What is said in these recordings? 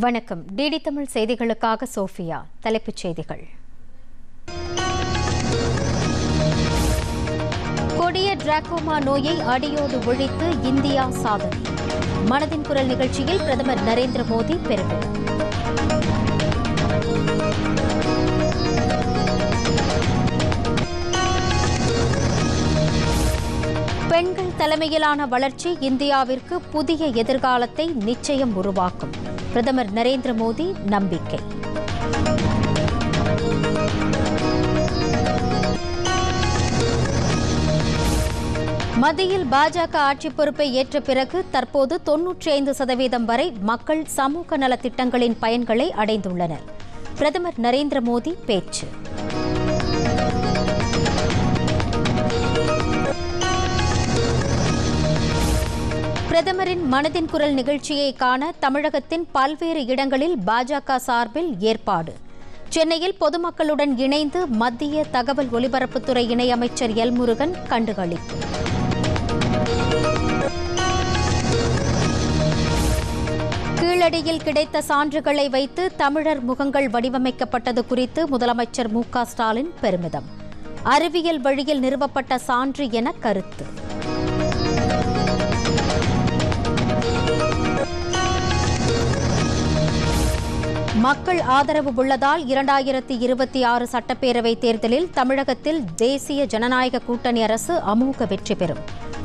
வணக்கம். டிடி தமிழ் செய்திகளுக்காக சோஃபியா. தலைப்புச் செய்திகள். கொடிய டிராகோமா நோயை அடியோடு ஒழித்து இந்தியா சாதனை. மனதின் குரல் நிகழ்ச்சியில் பிரதமர் நரேந்திர மோடி பெருமை பெண்கள் தலைமையிலான வளர்ச்சி இந்தியாவிற்கு புதிய எதிர்காலத்தை நிச்சயம் உருவாக்கும். பிரதமர் நரேந்திர மோடி நம்பிக்கை. மத்தியில் பாஜக ஆட்சி பொறுப்பை ஏற்ற பிறகு தற்போது தொன்னூற்றி ஐந்து சதவீதம் வரை மக்கள் சமூக நலத் திட்டங்களின் பயன்களை அடைந்துள்ளனர். பிரதமர் நரேந்திர மோடி பேச்சு. பிரதமரின் மனதின் குரல் நிகழ்ச்சியை காண தமிழகத்தின் பல்வேறு இடங்களில் பாஜக சார்பில் ஏற்பாடு. சென்னையில் பொதுமக்களுடன் இணைந்து மத்திய தகவல் ஒலிபரப்புத்துறை இணையமைச்சர் எல் முருகன் கண்டுகளிப்பு கீழடியில் கிடைத்த சான்றுகளை வைத்து தமிழர் முகங்கள் வடிவமைக்கப்பட்டது குறித்து முதலமைச்சர் மு க ஸ்டாலின் பெருமிதம். அறிவியல் வழியில் நிறுவப்பட்ட சான்று என கருத்து. மக்கள் ஆதரவு உள்ளதால் இரண்டாயிரத்தி இருபத்தி ஆறு சட்டப்பேரவை தேர்தலில் தமிழகத்தில் தேசிய ஜனநாயக கூட்டணி அரசு அமோக வெற்றி பெறும்.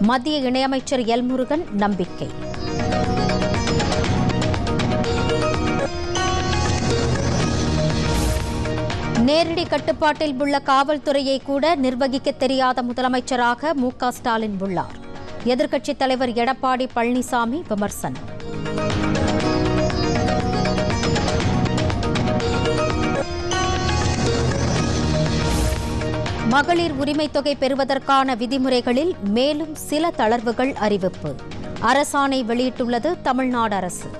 மத்திய இணையமைச்சர் எல் முருகன் நம்பிக்கை. நேரடி கட்டுப்பாட்டில் உள்ள காவல்துறையை கூட நிர்வகிக்க தெரியாத முதலமைச்சராக மு க ஸ்டாலின் உள்ளார். எதிர்க்கட்சித் தலைவர் எடப்பாடி பழனிசாமி விமர்சனம். மகளிர் உரிமைத் தொகை பெறுவதற்கான விதிமுறைகளில் மேலும் சில தளர்வுகள் அறிவிப்பு. அரசாணை வெளியிட்டுள்ளது தமிழ்நாடு அரசு.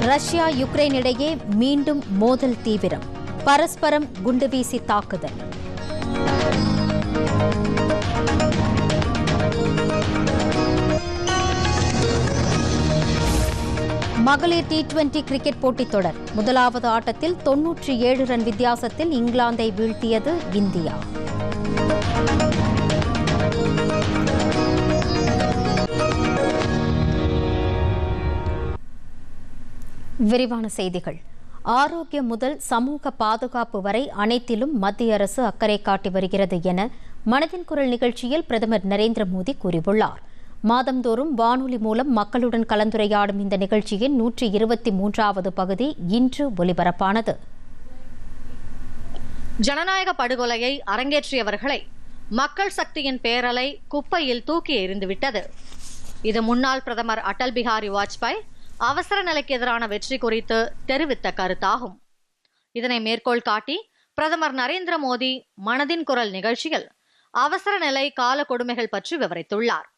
ரஷ்யா யுக்ரைன் இடையே மீண்டும் மோதல் தீவிரம். பரஸ்பரம் குண்டுவீசி தாக்குதல். மகளிர் டி டுவெண்டி கிரிக்கெட் போட்டித் தொடர். முதலாவது ஆட்டத்தில் தொன்னூற்றி ஏழு ரன் வித்தியாசத்தில் இங்கிலாந்தை வீழ்த்தியது இந்தியா. விரிவான செய்திகள். ஆரோக்கியம் முதல் சமூக பாதுகாப்பு வரை அனைத்திலும் மத்திய அரசு அக்கறை காட்டி வருகிறது என மனதின் குரல் நிகழ்ச்சியில் பிரதமர் நரேந்திர மோடி கூறியுள்ளார். மாதந்தோறும் வானொலி மூலம் மக்களுடன் கலந்துரையாடும் இந்த நிகழ்ச்சியின் நூற்றி இருபத்தி மூன்றாவது பகுதி இன்று ஒலிபரப்பானது. ஜனநாயக படுகொலையை அரங்கேற்றியவர்களை மக்கள் சக்தியின் பேரலை குப்பையில் தூக்கி எறிந்துவிட்டது. இது முன்னாள் பிரதமர் அடல் பிகாரி வாஜ்பாய் அவசர நிலைக்கு எதிரான வெற்றி குறித்து தெரிவித்த கருத்தாகும். இதனை மேற்கோள் காட்டி பிரதமர் நரேந்திர மோடி மனதின் குரல் நிகழ்ச்சியில் அவசர நிலை கால கொடுமைகள் பற்றி விவரித்துள்ளார்.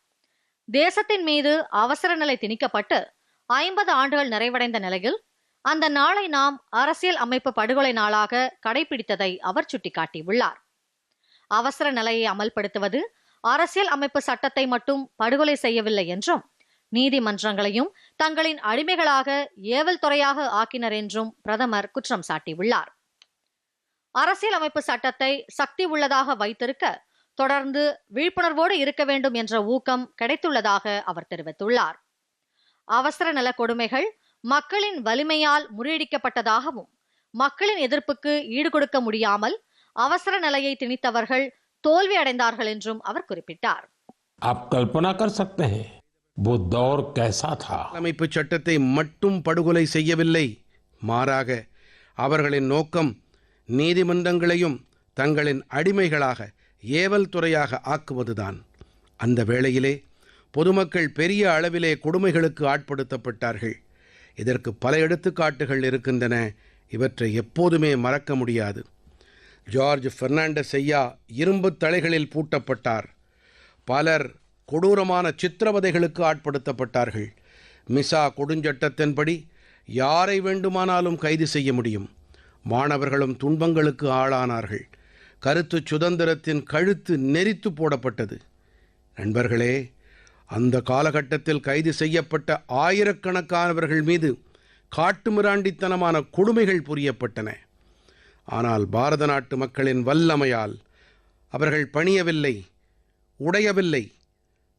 தேசத்தின் மீது அவசர நிலை திணிக்கப்பட்டு ஐம்பது ஆண்டுகள் நிறைவடைந்த நிலையில் அந்த நாளை நாம் அரசியல் அமைப்பு படுகொலை நாளாக கடைபிடித்ததை அவர் சுட்டிக்காட்டியுள்ளார். அவசர நிலையை அமல்படுத்துவது அரசியல் அமைப்பு சட்டத்தை மட்டும் படுகொலை செய்யவில்லை என்றும் நீதிமன்றங்களையும் தங்களின் அடிமைகளாக ஏவல் துறையாக ஆக்கினர் என்றும் பிரதமர் குற்றம் சாட்டியுள்ளார். அரசியல் அமைப்பு சட்டத்தை சக்தி உள்ளதாக வைத்திருக்க தொடர்ந்து விழிப்புணர்வோடு இருக்க வேண்டும் என்ற ஊக்கம் கிடைத்துள்ளதாக அவர் தெரிவித்துள்ளார் அவசர நல கொடுமைகள் மக்களின் வலிமையால் முறியடிக்கப்பட்டதாகவும் மக்களின் எதிர்ப்புக்கு ஈடுகொடுக்க முடியாமல் அவசர நிலையை திணித்தவர்கள் தோல்வி அடைந்தார்கள் என்றும் அவர் குறிப்பிட்டார் आप कल्पना कर सकते हैं वो दौर कैसा था அமைப்பு சட்டத்தை மட்டும் படுகொலை செய்யவில்லை மாறாக அவர்களின் நோக்கம் நீதிமன்றங்களையும் தங்களின் அடிமைகளாக ஏவல் துறையாக ஆக்குவதுதான். அந்த வேளையிலே பொதுமக்கள் பெரிய அளவிலே கொடுமைகளுக்கு ஆட்படுத்தப்பட்டார்கள். இதற்கு பல எடுத்துக்காட்டுகள் இருக்கின்றன. இவற்றை எப்போதுமே மறக்க முடியாது. ஜார்ஜ் பெர்னாண்டஸ் ஐயா இரும்புத் தலைகளில் பூட்டப்பட்டார். பலர் கொடூரமான சித்திரவதைகளுக்கு ஆட்படுத்தப்பட்டார்கள். மிசா கொடுஞ்சட்டத்தின்படி யாரை வேண்டுமானாலும் கைது செய்ய முடியும். மாணவர்களும் துன்பங்களுக்கு ஆளானார்கள். கருத்து சுதந்திரத்தின் கழுத்து நெரித்து போடப்பட்டது. நண்பர்களே அந்த காலகட்டத்தில் கைது செய்யப்பட்ட ஆயிரக்கணக்கானவர்கள் மீது காட்டுமிராண்டித்தனமான கொடுமைகள் புரியப்பட்டன. ஆனால் பாரத நாட்டு மக்களின் வல்லமையால் அவர்கள் பணியவில்லை உடையவில்லை.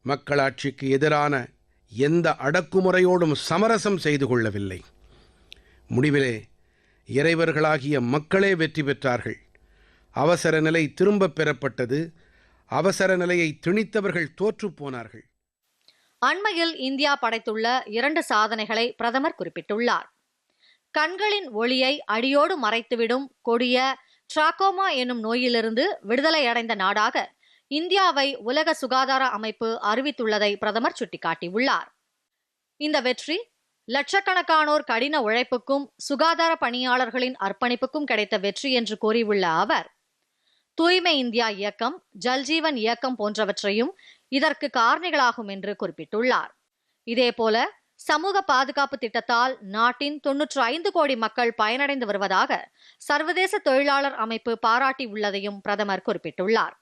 மக்களாட்சிக்கு எதிரான எந்த அடக்குமுறையோடும் சமரசம் செய்து கொள்ளவில்லை. முடிவிலே இறைவர்களாகிய மக்களே வெற்றி பெற்றார்கள். அவசர நிலை திரும்பப் பெறப்பட்டது. அவசர நிலையை திணித்தவர்கள் தோற்றுப்போனார்கள் அண்மையில் இந்தியா படைத்துள்ள இரண்டு சாதனைகளை பிரதமர் குறிப்பிட்டுள்ளார். கண்களின் ஒளியை அடியோடு மறைத்துவிடும் கொடிய டிராகோமா என்னும் நோயிலிருந்து விடுதலை அடைந்த நாடாக இந்தியாவை உலக சுகாதார அமைப்பு அறிவித்துள்ளதை பிரதமர் சுட்டிக்காட்டியுள்ளார். இந்த வெற்றி லட்சக்கணக்கானோர் கடின உழைப்புக்கும் சுகாதார பணியாளர்களின் அர்ப்பணிப்புக்கும் கிடைத்த வெற்றி என்று கூறியுள்ள அவர் தூய்மை இந்தியா இயக்கம் ஜல்ஜீவன் இயக்கம் போன்றவற்றையும் இதற்கு காரணிகளாகும் என்று குறிப்பிட்டுள்ளார் இதேபோல சமூக பாதுகாப்பு திட்டத்தால் நாட்டின் தொன்னூற்று ஐந்து கோடி மக்கள் பயனடைந்து வருவதாக சர்வதேச தொழிலாளர் அமைப்பு பாராட்டி உள்ளதையும் பிரதமர் குறிப்பிட்டுள்ளார்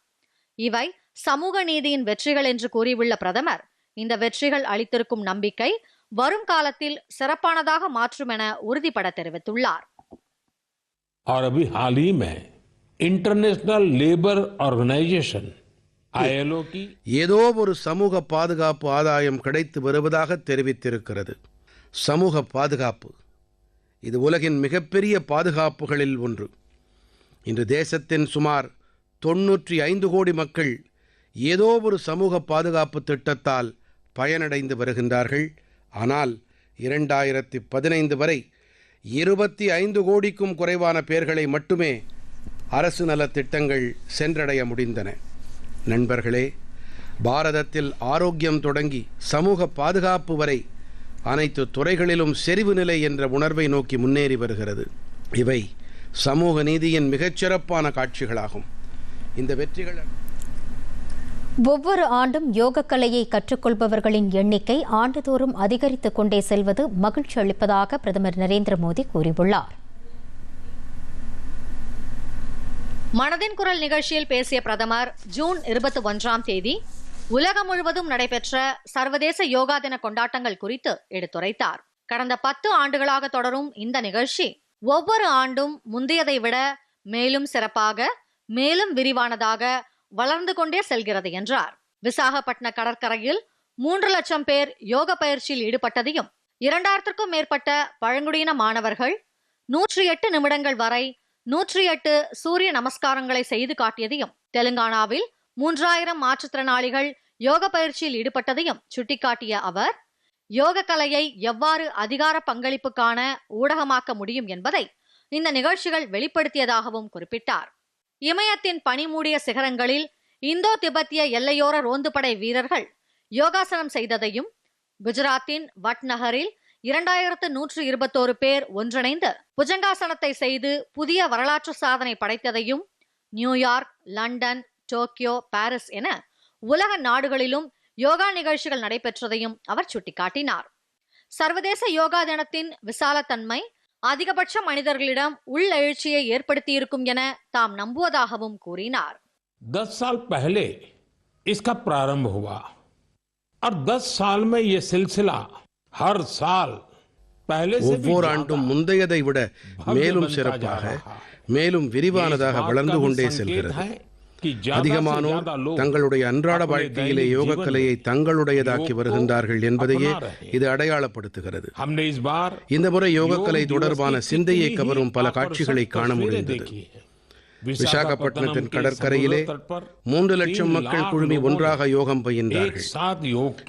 இவை சமூக நீதியின் வெற்றிகள் என்று கூறியுள்ள பிரதமர் இந்த வெற்றிகள் அளித்திருக்கும் நம்பிக்கை வரும் காலத்தில் சிறப்பானதாக மாற்றும் என உறுதிபட தெரிவித்துள்ளார் और अभी हाल ही में இன்டர்நேஷனல் லேபர் ஆர்கனைசேஷன் ஏதோ ஒரு சமூக பாதுகாப்பு ஆதாயம் கிடைத்து வருவதாக தெரிவித்திருக்கிறது. சமூக பாதுகாப்பு இது உலகின் மிகப்பெரிய பாதுகாப்புகளில் ஒன்று. இன்று தேசத்தின் சுமார் தொன்னூற்றி ஐந்து கோடி மக்கள் ஏதோ ஒரு சமூக பாதுகாப்பு திட்டத்தால் பயனடைந்து வருகின்றார்கள். ஆனால் இரண்டாயிரத்தி பதினைந்து வரை இருபத்தி ஐந்து கோடிக்கும் குறைவான பேர்களை மட்டுமே அரசு நலத்திட்டங்கள் சென்றடைய முடிந்தன. நண்பர்களே பாரதத்தில் ஆரோக்கியம் தொடங்கி சமூக பாதுகாப்பு வரை அனைத்து துறைகளிலும் செறிவு நிலை என்ற உணர்வை நோக்கி முன்னேறி வருகிறது. இவை சமூக நீதியின் மிகச்சிறப்பான காட்சிகளாகும். இந்த வெற்றிகள் ஒவ்வொரு ஆண்டும் யோகக்கலையை கற்றுக்கொள்பவர்களின் எண்ணிக்கை ஆண்டுதோறும் அதிகரித்துக் கொண்டே செல்வது மகிழ்ச்சி அளிப்பதாக பிரதமர் நரேந்திர மோடி கூறியுள்ளார். மனதின் குரல் நிகழ்ச்சியில் பேசிய பிரதமர் ஜூன் இருபத்தி ஒன்றாம் தேதி உலகம் முழுவதும் நடைபெற்ற சர்வதேச யோகா தின கொண்டாட்டங்கள் குறித்து எடுத்துரைத்தார். கடந்த பத்து ஆண்டுகளாக தொடரும் இந்த நிகழ்ச்சி ஒவ்வொரு ஆண்டும் முந்தையதை விட மேலும் சிறப்பாக மேலும் விரிவானதாக வளர்ந்து கொண்டே செல்கிறது என்றார். விசாகப்பட்டின கடற்கரையில் மூன்று லட்சம் பேர் யோக பயிற்சியில் ஈடுபட்டதையும் இரண்டாயிரத்திற்கும் மேற்பட்ட பழங்குடியின மாணவர்கள் நூற்றி எட்டு நிமிடங்கள் வரை நூற்றி எட்டு சூரிய நமஸ்காரங்களை செய்து காட்டியதையும் தெலுங்கானாவில் மூன்றாயிரம் மாற்றுத்திறனாளிகள் யோக பயிற்சியில் ஈடுபட்டதையும் சுட்டிக்காட்டிய அவர் யோக கலையை எவ்வாறு அதிகார பங்களிப்புக்கான ஊடகமாக்க முடியும் என்பதை இந்த நிகழ்ச்சிகள் வெளிப்படுத்தியதாகவும் குறிப்பிட்டார். இமயத்தின் பனிமூடிய சிகரங்களில் இந்தோ திபெத்திய எல்லையோர ரோந்துபடை வீரர்கள் யோகாசனம் செய்ததையும் குஜராத்தின் வட் நகரில் இரண்டாயிரத்து நூற்று இருபத்தோரு பேர் ஒன்றிணைந்து புஜங்காசனத்தை செய்து புதிய வரலாற்று சாதனை படைத்ததையும் New York London Tokyo Paris என உலக நாடுகளிலும் யோகா நிகழ்ச்சிகள் நடைபெற்றதையும் அவர் சுட்டிக்காட்டினார் சர்வதேச யோகா தினத்தின் விசாலத்தன்மை அதிகபட்ச மனிதர்களிடம் உள்ளெழுச்சியை ஏற்படுத்தியிருக்கும் என தாம் நம்புவதாகவும் கூறினார் दस साल पहले इसका प्रारंभ हुआ और दस साल में ये सिलसिला ஹர் சால் ஒவ்வொரு முந்தையதை விட மேலும் சிறப்பாக மேலும் விரிவானதாக வளர்ந்து கொண்டே செல்கிறது. அதிகமானோர் தங்களுடைய அன்றாட வாழ்க்கையிலே யோகக்கலையை தங்களுடையதாக்கி வருகின்றார்கள் என்பதையே இது அடையாளப்படுத்துகிறது. இந்த முறை யோகக்கலை தொடர்பான சிந்தையை கவரும் பல காட்சிகளை காண முடிந்தது. விசாகப்பட்டினத்தின் கடற்கரையிலே மூன்று லட்சம் மக்கள் குழுமி ஒன்றாக யோகம் பயின்றார்கள்.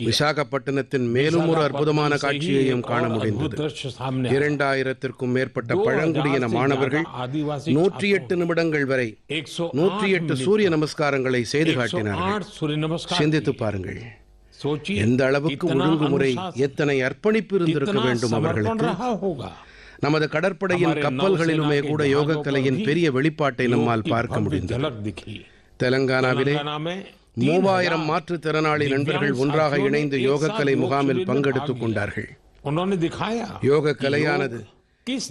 விசாகப்பட்டினத்தின் மேலும் ஒரு அற்புதமான காட்சியையும் காண முடிந்தது. இரண்டாயிரத்திற்கும் மேற்பட்ட பழங்குடியின மாணவர்கள் நூற்றி எட்டு நிமிடங்கள் வரை நூற்றி எட்டு சூரிய நமஸ்காரங்களை செய்து காட்டினார்கள். சிந்தித்து பாருங்கள். எந்த அளவுக்கு ஒழுங்குமுறை எத்தனை அர்ப்பணிப்பு இருந்திருக்க வேண்டும் அவர்களுக்கு? நமது கடற்படையின் கப்பல்களிலுமே கூட யோக கலையின் பெரிய வெளிப்பாட்டை நம்மால் பார்க்க முடிந்தது. தெலங்கானாவிலே மூவாயிரம் மாற்றுத்திறனாளி நண்பர்கள் ஒன்றாக இணைந்து யோகக்கலை முகாமில் பங்கெடுத்துக் கொண்டார்கள். யோக கலையானது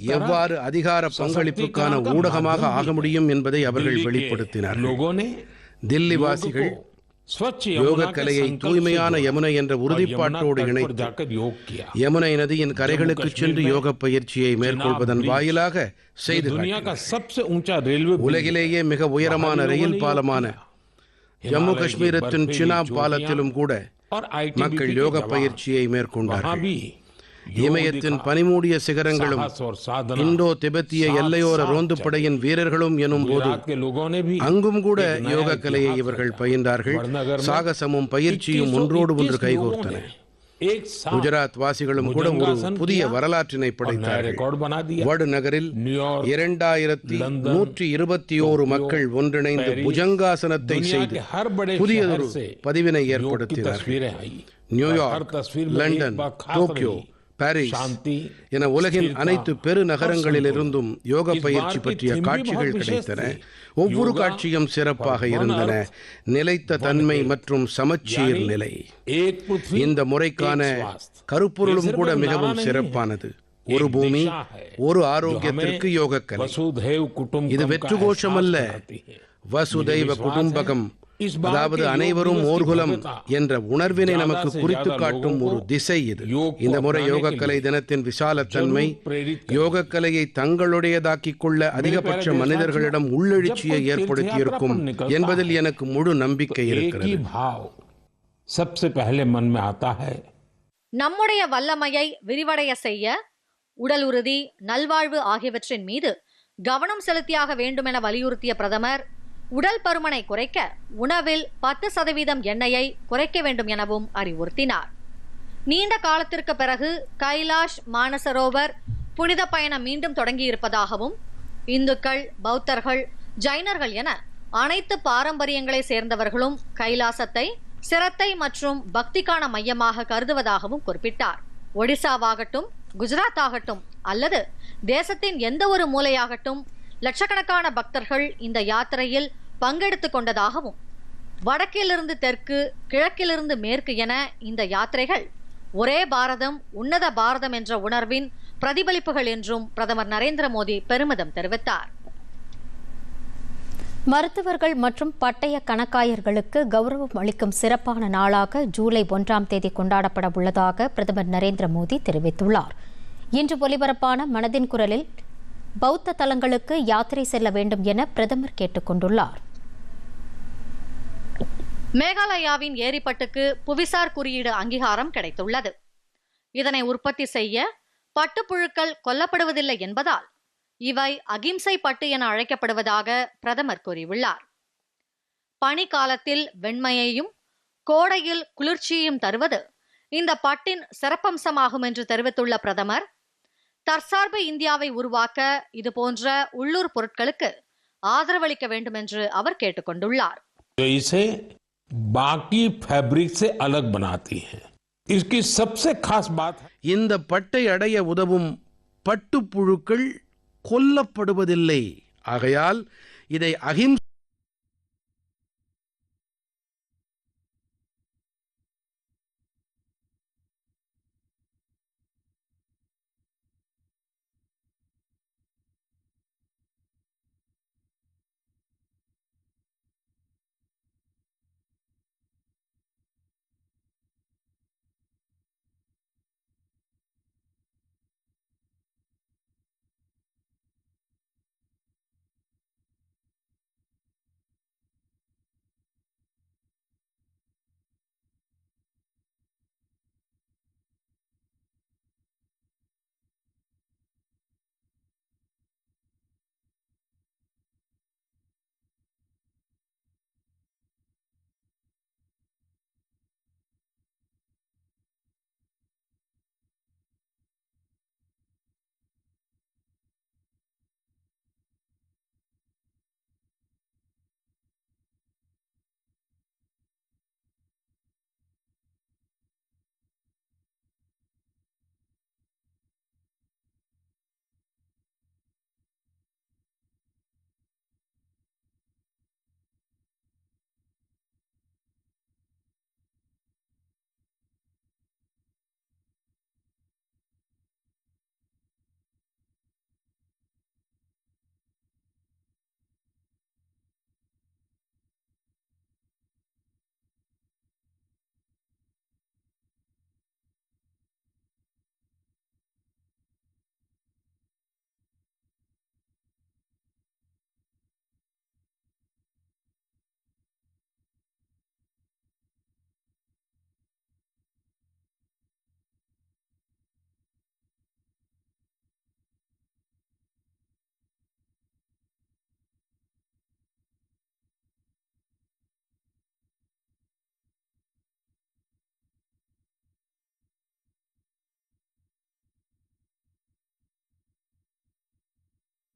எவ்வாறு அதிகார பங்களிப்புக்கான ஊடகமாக ஆக முடியும் என்பதை அவர்கள் வெளிப்படுத்தினார் தில்லி வாசிகள் யோக கலையை தூய்மையான யமுனை என்ற உறுதிப்பாட்டோடு இணைத்து யமுனை நதியின் கரைகளுக்கு சென்று யோக பயிற்சியை மேற்கொள்வதன் வாயிலாக செய்து உலகிலேயே மிக உயரமான ரயில் பாலமான ஜம்மு காஷ்மீரத்தின் சினா பாலத்திலும் கூட மக்கள் யோக பயிற்சியை மேற்கொண்டார்கள். இமயத்தின் பனிமூடிய சிகரங்களும் இந்தோ திபெத்திய எல்லையோர ரோந்து படையின் வீரர்களும் எனும் போது அங்கும் கூட யோக கலையை இவர்கள் பயின்றார்கள். சாகசமும் பயிற்சியும் ஒன்றோடு ஒன்று கைகோர்த்தன. குஜராத் வாசிகளும் கூட ஒரு புதிய வரலாற்றினை படைத்தார்கள். வடுநகரில் இரண்டாயிரத்தி நூற்றி இருபத்தி ஓரு மக்கள் ஒன்றிணைந்து புஜங்காசனத்தை செய்து புதியதொரு பதிவினை ஏற்படுத்தினார்கள். New York London Tokyo Paris. என உலகின் அனைத்து பெரு நகரங்களிலிருந்தும் யோக பயிற்சி பற்றிய காட்சிகள் கிடைத்தன. ஒவ்வொரு காட்சியும் சிறப்பாக இருந்தன. நிலைத்த தன்மை மற்றும் சமச்சீர் நிலை. இந்த முறைக்கான கருப்பொருளும் கூட மிகவும் சிறப்பானது. ஒரு பூமி ஒரு ஆரோக்கியத்திற்கு யோக யோகக்கலை. இது வெற்று கோஷம் அல்ல வசுதைவ குடும்பகம். அதாவது அனைவரும் ஓர்குலம் என்ற உணர்வினை நமக்கு குறித்து காட்டும் ஒரு திசை இது. இந்த முறை யோகக்கலை தினத்தின் விசாலத்தன்மை யோகக்கலையை தங்களுடையதாக்கிக் கொள்ள அதிகபட்ச மனிதர்களிடம் உள்ளெழுச்சியை ஏற்படுத்தியிருக்கும் என்பதில் எனக்கு முழு நம்பிக்கை இருக்கிறது. நம்முடைய வல்லமையை விரிவடைய செய்ய உடல் உறுதி நல்வாழ்வு ஆகியவற்றின் மீது கவனம் செலுத்தியாக வேண்டும் என வலியுறுத்திய பிரதமர் உடல் பருமனை குறைக்க உணவில் பத்து சதவீதம் எண்ணெயை குறைக்க வேண்டும் எனவும் அறிவுறுத்தினார். நீண்ட காலத்திற்கு பிறகு கைலாஷ் மானசரோவர் புனித பயணம் மீண்டும் தொடங்கியிருப்பதாகவும் இந்துக்கள் பௌத்தர்கள் ஜைனர்கள் என அனைத்து பாரம்பரியங்களை சேர்ந்தவர்களும் கைலாசத்தை சிரத்தை மற்றும் பக்திக்கான மையமாக கருதுவதாகவும் குறிப்பிட்டார். ஒடிசாவாகட்டும் குஜராத் ஆகட்டும் அல்லது தேசத்தின் எந்த ஒரு மூலையாகட்டும் லட்சக்கணக்கான பக்தர்கள் இந்த யாத்திரையில் பங்கெடுத்து கொண்டதாகவும் வடக்கிலிருந்து தெற்கு கிழக்கிலிருந்து மேற்கு என இந்த யாத்திரைகள் ஒரே பாரதம் உன்னத பாரதம் என்ற உணர்வின் பிரதிபலிப்புகள் என்றும் பிரதமர் நரேந்திர மோடி பெருமிதம் தெரிவித்தார். மருத்துவர்கள் மற்றும் பட்டய கணக்காயர்களுக்கு கௌரவம் அளிக்கும் சிறப்பான நாளாக ஜூலை ஒன்றாம் தேதி கொண்டாடப்பட உள்ளதாக பிரதமர் நரேந்திர மோடி தெரிவித்துள்ளார். இன்று ஒலிபரப்பான மனதின் குரலில் பௌத்த தலங்களுக்கு யாத்திரை செல்ல வேண்டும் என பிரதமர் கேட்டுக்கொண்டுள்ளார். மேகாலயாவின் ஏரிப்பட்டுக்கு புவிசார் குறியீடு அங்கீகாரம் கிடைத்துள்ளது. இதனை உற்பத்தி செய்ய பட்டுப்புழுக்கள் கொல்லப்படுவதில்லை என்பதால் இவை அகிம்சை பட்டு என அழைக்கப்படுவதாக பிரதமர் கூறியுள்ளார். பனி காலத்தில் வெண்மையையும் கோடையில் குளிர்ச்சியையும் தருவது இந்த பட்டின் சிறப்பம்சமாகும் என்று தெரிவித்துள்ள பிரதமர் தற்சார்பு இந்தியாவை உருவாக்க இது போன்ற உள்ளூர் பொருட்களுக்கு ஆதரவளிக்க வேண்டும் என்று அவர் கேட்டுக்கொண்டுள்ளார். जो इसे बाकी फैब्रिक से अलग बनाती है इसकी सबसे खास बात है இந்த பட்டை அடைய உதவும் பட்டுப்புழுக்கள் கொல்லப்படுவதில்லை ஆகையால் இதை அகிம்சை